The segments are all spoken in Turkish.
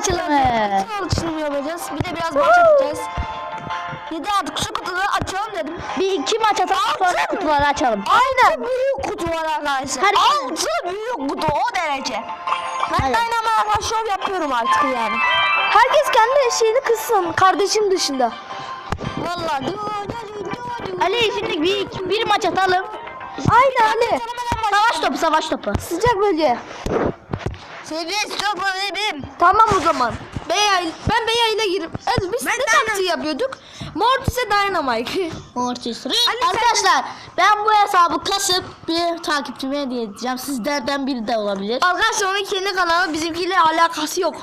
açılımı. Kutu açılımı yapacağız. Bir de biraz maç atacağız. Bir de artık şu kutuları açalım dedim. Bir iki maç atalım sonra kutuları açalım. Aynen. büyük kutu var arkadaşlar. Hadi. Altı büyük kutu o derece. Ben Hadi. Dynamite şov yapıyorum artık yani. Herkes kendi şeyini kızsın kardeşim dışında. Du- Ali şimdi bir, bir maç atalım. Aynen Ali. Savaş topu savaş topu. Sıcak bölge. Seviye topu benim. Tamam o zaman. Beya, ben Beya ile girip. Evet, biz Ben ne taktiği yapıyorduk? Mortis'e Dynamite. Mortis. Ali sen- Arkadaşlar ben bu hesabı kasıp bir takipçime hediye edeceğim. Sizlerden biri de olabilir. Arkadaşlar onun kendi kanalı bizimkiyle alakası yok.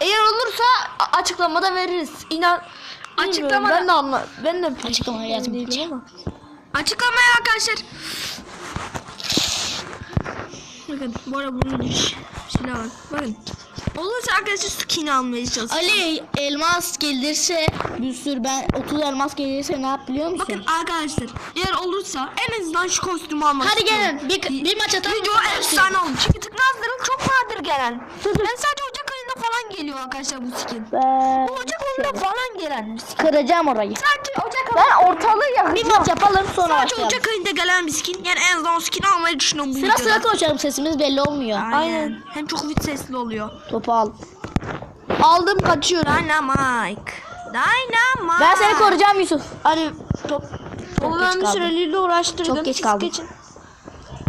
Eğer olursa açıklamada veririz. İnan Açıklamada- ben de anla ben de Açıklamaya yazmayacağım. ama. Açıklamaya arkadaşlar. Bakın bu arada bunun silah var. Bakın. Olursa arkadaşlar skin almaya çalışacağız. Ali elmas gelirse bir sürü ben 30 elmas gelirse ne yap biliyor musun? Bakın arkadaşlar eğer olursa en azından şu kostümü almak Hadi istiyorum. gelin bir, bir maç atalım. Video efsane oldu. Çünkü tıknazların çok nadir gelen. Ben sadece Ocak ayında falan geliyor arkadaşlar bu skin. Ben Bu Ocak ayında falan gelen bir kıracağım orayı. Sadece Ben ortalığı yakacağım. Bir maç yapalım sonra Sadece başlayalım. Ocak ayında gelen bir skin. Yani en azından skin almayı düşünüyorum bu Sıra videoda. sıra konuşalım sesimiz belli olmuyor. Aynen. Hem çok vit sesli oluyor. Topu al. Aldım kaçıyorum. Dynamite. Dynamite. Ben seni koruyacağım Yusuf. Hani top Topu ben geç bir kaldım. süreliğine uğraştırdım. Çok geç kaldım. geçin.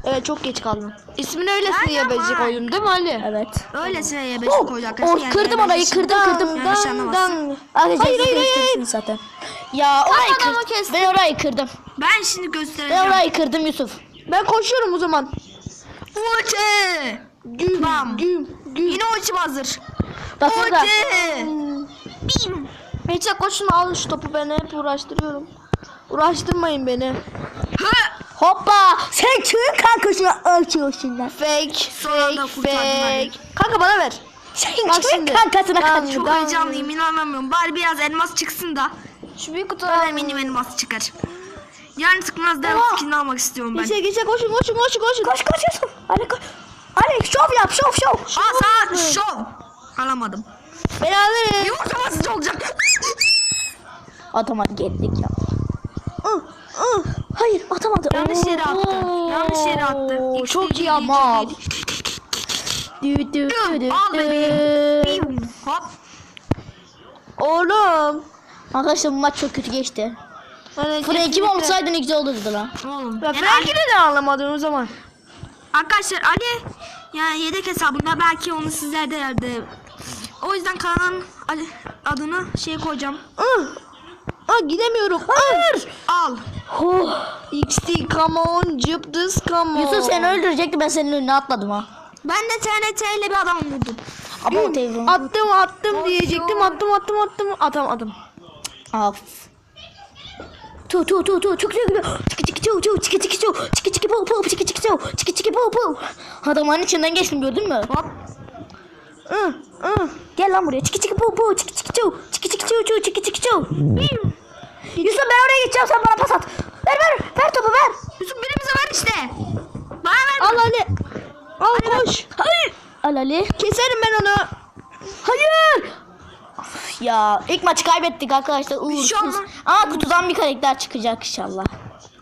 Evet çok geç kaldım. İsmini öylesine yabancı koydum değil mi Ali? Evet. Öylesine Y5 Oh, koydu or, arkadaşlar. kırdım orayı kırdım kırdım. Anlamazsın. Arkadaşlar Hayır, hayır, gösterirsiniz zaten. Ya orayı kestim. Ben orayı kırdım. Ben şimdi Ben göstereceğim. orayı kırdım Yusuf. Ben koşuyorum o zaman. Ulti. Güm Bam. güm güm. Yine ultim hazır. Bak burada. Ulti. Bim. Neyse koşun alın şu topu ben hep uğraştırıyorum. Uğraştırmayın beni. Hı. Hoppa. Sen kimin kankasını açıyorsun lan? Fake, Son anda fake, kurtardım fake. Kanka bana ver. Sen Bak kimin şimdi. kankasına Ben- kaçıyorsun? Çok Ben- heyecanlıyım inanamıyorum. Bari biraz elmas çıksın da. Şu büyük Böyle kutudan eminim elmas çıkar. Yani sıkmaz dev Oha. skin almak istiyorum ben. Geçe geçe koşun koşun koşun koşun. Koş koş Yusuf. Hadi koş. Hadi şov yap şov şov. Aa sana şov. Alamadım. Ben alırım. Yoksa basıcı olacak. Atamadı geldik ya. Hayır atamadı. Yanlış yere attı. Yanlış yere attı. Çok iyi ama. Dü dü dü dü Al dü. bebeğim. Bim. Hop. Oğlum. Arkadaşlar bu maç çok kötü geçti. Hani Frank'im olsaydı ne güzel olurdu lan. Oğlum. Ya Yani neden ağlamadın o zaman? Arkadaşlar Ali yani yedek hesabında belki onu sizler de yerde. O yüzden kanalın ad- adını şey koyacağım. Ih. Aa gidemiyorum. Hayır. Al. Oh. XT come on, cıptız come on. Yusuf seni öldürecekti ben senin önüne atladım ha. Ben de TNT ile bir adam vurdum. Ama. Attım attım diyecektim. Attım attım attım. Atamadım. Af. Tu tu tu tu çok güzel. Çiki çiki çu çu çiki çiki çu çiki çiki pu pu çiki çiki çu çiki çiki pu pu. Adamların içinden geçtim gördün mü? Hop. Ih, ih. Gel lan buraya çiki çiki pu pu çiki çiki çu çiki çiki çu çu çiki çiki çu. Yusuf ben oraya geçeceğim sen bana pas at. Ver ver ver topu ver. Yusuf birimize ver işte. Bana ver. Al Ali. Al koş. Hayır. Al Ali. Keserim ben onu. Hayır. Ya ilk maçı kaybettik arkadaşlar şey uğursuz. Ama kutudan bir karakter çıkacak inşallah.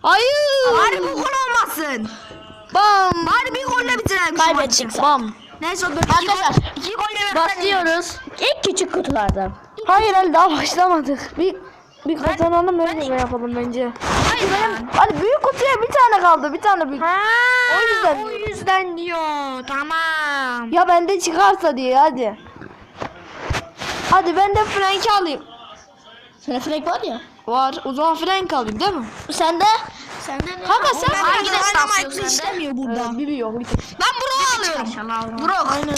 Hayır. Bari bu gol olmasın. Bam. Bari bir golle bitirelim şu Kaybettik maçı. Bam. Neyse o Arkadaşlar, iki golle Başlıyoruz. İlk küçük kutulardan. Hayır Ali daha başlamadık. Bir bir kazanalım öyle mi yapalım bence. Hayır benim. Hadi büyük kutuya bir tane kaldı. Bir tane büyük. Ha, O yüzden O yüzden diyor. Tamam. Ya bende çıkarsa diye hadi. Hadi ben de Frank'i alayım. Sana Frank var ya. Var. O zaman Frank alayım değil mi? Sen de. Sen de. Kanka sen Frank'i de Dynamite'lı istemiyor burada. Evet, yok. bir tek. Ben Brock'u alıyorum. Brock. Aynen.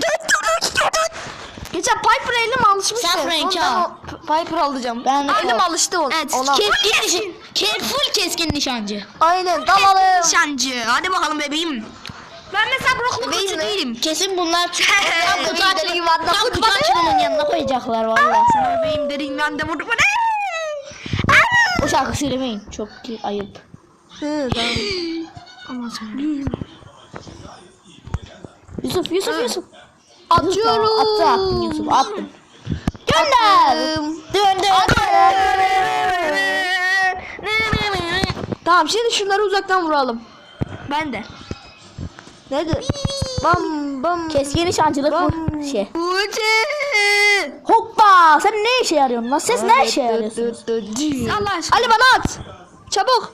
Geçen Piper elim alışmış. Sen ondan al. Piper alacağım. Ben de elim alıştı o. Evet. ona. Keskin nişan. Careful keskin nişancı. Aynen dalalım. Nişancı. Hadi bakalım bebeğim. Ben mesela mi? değilim. Kesin bunlar tam kutu dediğim anda Tam kutu açılımının yanına koyacaklar valla. Sana bebeğim dediğin ben de vurdum. O şarkı söylemeyin. Çok ayıp. Hı, tamam. Aman sana. Yusuf Yusuf Yusuf. Atıyorum. Attı attın Yusuf attın. Gönder. Dön dön. Tamam şimdi şunları uzaktan vuralım. Ben de. Nerede? Bam bam. Keskin nişancılık bu şey. Uçi. Hoppa! Sen ne işe yarıyorsun lan? Siz ne işe yarıyorsunuz? Allah aşkına. Ali bana at. Çabuk.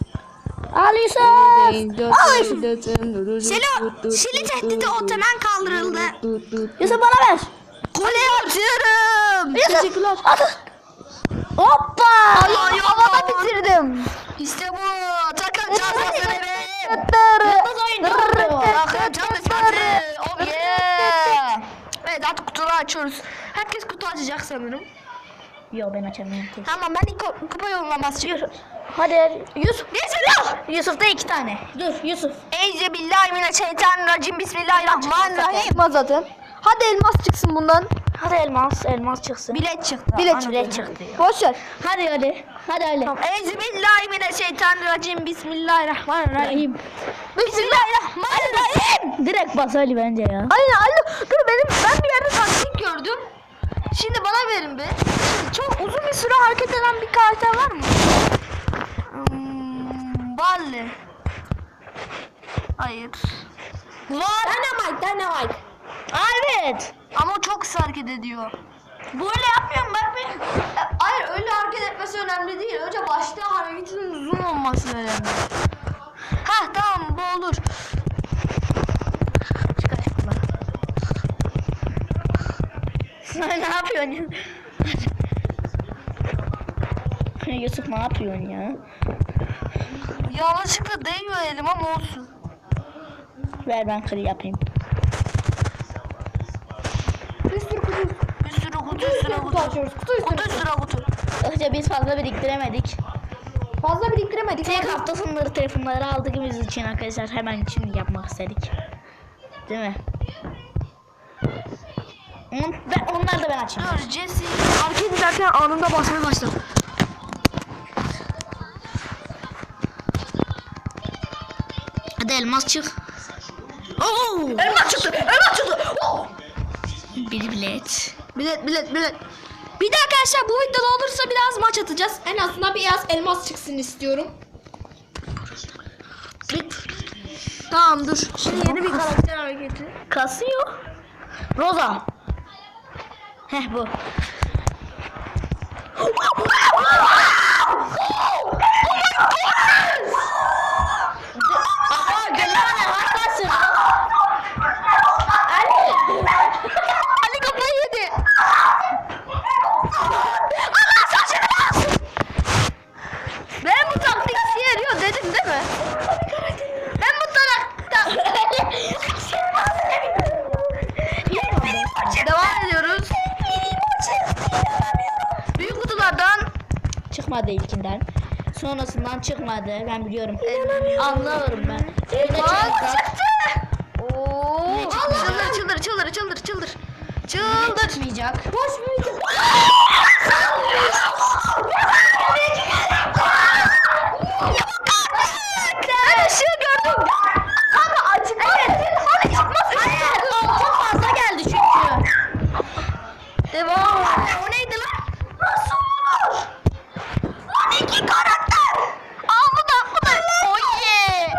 Al Yusuf! Al Yusuf! Selo, Şili tehdidi ortadan kaldırıldı. Yusuf bana ver. Kule atıyorum. Yusuf! Teşekkürler. At! Hoppa! Allah Havada bitirdim. İşte bu. Bebeğim. Yıldız oyuncu. Takım çalışması. Oh yeah. Evet artık kutuları açıyoruz. Herkes kutu açacak sanırım. Yo ben açamıyorum. Tamam ben ilk ku- kupa basıyorum. Hadi Yusuf. Bismillah. Yusuf'ta iki tane. Dur Yusuf. Eyze billahi mineşşeytanirracim. Bismillahirrahmanirrahim. Elmas zaten. Hadi elmas çıksın bundan. Hadi elmas, elmas çıksın. Bilet çıktı. Bilet çıktı. bilet çıktı. Boş ver. Hadi hadi. Hadi öyle. Mineşşeytanirracim. Bismillahirrahmanirrahim. Rahim. Bismillahirrahmanirrahim. Direkt bas Ali bence ya. Aynen Ali. Dur benim ben bir yerde taktik gördüm. Şimdi bana verin be. Şimdi çok uzun bir süre hareket eden bir karakter var mı? Hmm, Balle. Hayır. Var. Dynamite, Dynamite. Evet. Ama çok kısa hareket ediyor. Böyle yapmıyorum bak ben. Hayır öyle hareket etmesi önemli değil. Önce başta hareketin uzun olması önemli. Ha tamam bu olur. Çıkar şunları. Sen ne yapıyorsun ya? Yusuf ne yapıyorsun ya? Yanlışlıkla değiyor elim ama olsun. Ver ben kırı yapayım. Bir sürü kutu. Bir sürü kutu üstüne kutu açıyoruz. Kutu üstüne Kutu üstüne kutu. Önce biz fazla biriktiremedik. Fazla biriktiremedik. Tek hafta sonları telefonları aldığımız için arkadaşlar hemen için yapmak istedik. Değil mi? Ben, onlar da ben açayım. Dur Jesse hareket ederken anında basmaya başladı. Hadi elmas çık. Oo! Elmas çıktı. Elmas çıktı. Oh! Bir bilet. Bilet bilet bilet. Bir de arkadaşlar bu videoda olursa biraz maç atacağız. En azından biraz elmas çıksın istiyorum. Tamam dur. Şimdi yeni bir karakter hareketi. Kasıyor. Roza. Heh bu. Çıkmadı. Ben biliyorum. Anlıyorum ben. Öyle Aa, çıktı. çıktı. Oo. Çıldır çıldır çıldır çıldır çıldır. Çıldır. Çıkmayacak. Boş büyüdü. Ben ışığı gördüm. Kanka açık. Evet. Hani çıkmasın. Hayır. Çok fazla geldi çünkü. Devam. O neydi lan? Nasıl olur? 12 karakter. Aa bu da bu da. Oh yeah.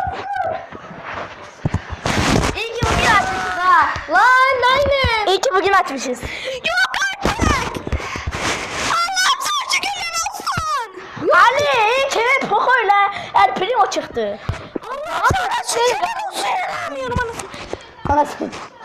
İyi ki bugün açmışız ha. Lan aynen. İyi ki bugün açmışız. Yok artık. Allah'ım sana şükürler olsun. Ali iyi ki Poco'yla El Primo çıktı. Allah'ım sana şükürler olsun. İnanamıyorum anasını. Anasını.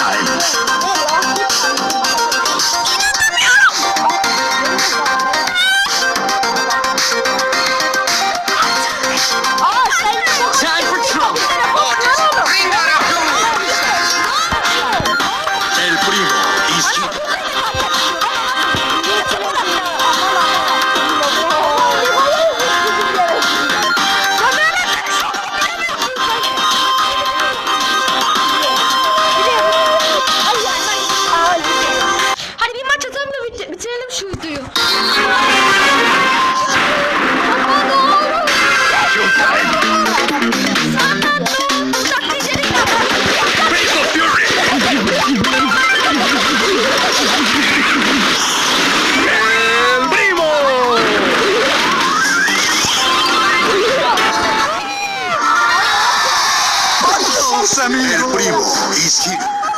没没有 El primo is here.